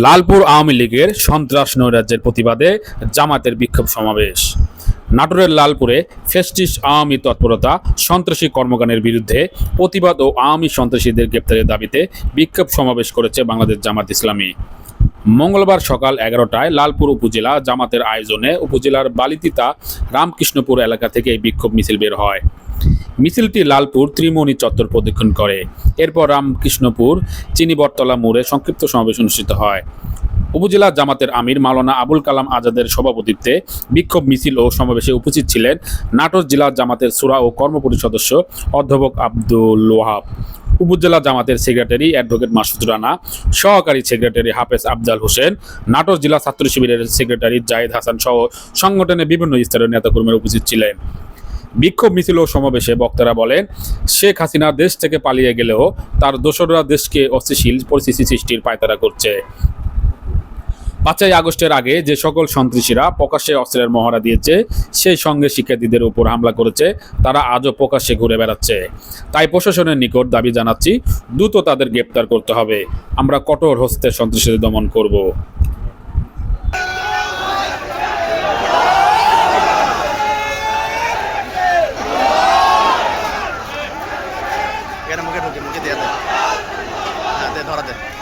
লালপুর আওয়ামী লীগের সন্ত্রাস নৈরাজ্যের প্রতিবাদে জামাতের বিক্ষোভ সমাবেশ। নাটোরের লালপুরে ফেস্টিস আওয়ামী তৎপরতা, সন্ত্রাসী কর্মকাণ্ডের বিরুদ্ধে প্রতিবাদ ও আওয়ামী সন্ত্রাসীদের গ্রেপ্তারের দাবিতে বিক্ষোভ সমাবেশ করেছে বাংলাদেশ জামাত ইসলামী। মঙ্গলবার সকাল এগারোটায় লালপুর উপজেলা জামাতের আয়োজনে উপজেলার বালিতিতা, রামকৃষ্ণপুর এলাকা থেকে এই বিক্ষোভ মিছিল বের হয়। মিছিলটি লালপুর ত্রিমণি চত্বর প্রদক্ষিণ করে। এরপর রামকৃষ্ণপুর চিনিবটতলা মোড়ে সংক্ষিপ্ত সমাবেশ অনুষ্ঠিত হয়। উপজেলা জামাতের আমির মাওলানা আবুল কালাম আজাদের সভাপতিত্বে বিক্ষোভ, মিছিল ও সমাবেশে উপস্থিত ছিলেন নাটোর জেলা জামাতের সুরা ও কর্মপরি সদস্য অধ্যাপক আব্দুল ওয়াহাব। উপজেলা জামাতের সেক্রেটারি অ্যাডভোকেট মাসুদ রানা, সহকারী সেক্রেটারি হাফেজ আফজাল হোসেন, নাটোর জেলা ছাত্র শিবিরের সেক্রেটারি জাহিদ হাসান সহ সংগঠনের বিভিন্ন স্তরের নেতাকর্মীরা উপস্থিত ছিলেন। বিক্ষোভ মিছিল ও সমাবেশে বক্তারা বলেন, শেখ হাসিনা দেশ থেকে পালিয়ে গেলেও তার দোসররা দেশকে অস্থিশীল পরিস্থিতি সৃষ্টির পায়তারা করছে। পাঁচই আগস্টের আগে যে সকল সন্ত্রাসীরা প্রকাশ্যে অস্ত্রের মহড়া দিয়েছে, সেই সঙ্গে শিক্ষার্থীদের উপর হামলা করেছে, তারা আজও প্রকাশ্যে ঘুরে বেড়াচ্ছে। তাই প্রশাসনের নিকট দাবি জানাচ্ছি, দ্রুত তাদের গ্রেপ্তার করতে হবে। আমরা কঠোর হস্তে সন্ত্রাসীদের দমন করব। এখানে মুখে ঢুকে মুখে দিয়ে দেয় হ্যাঁ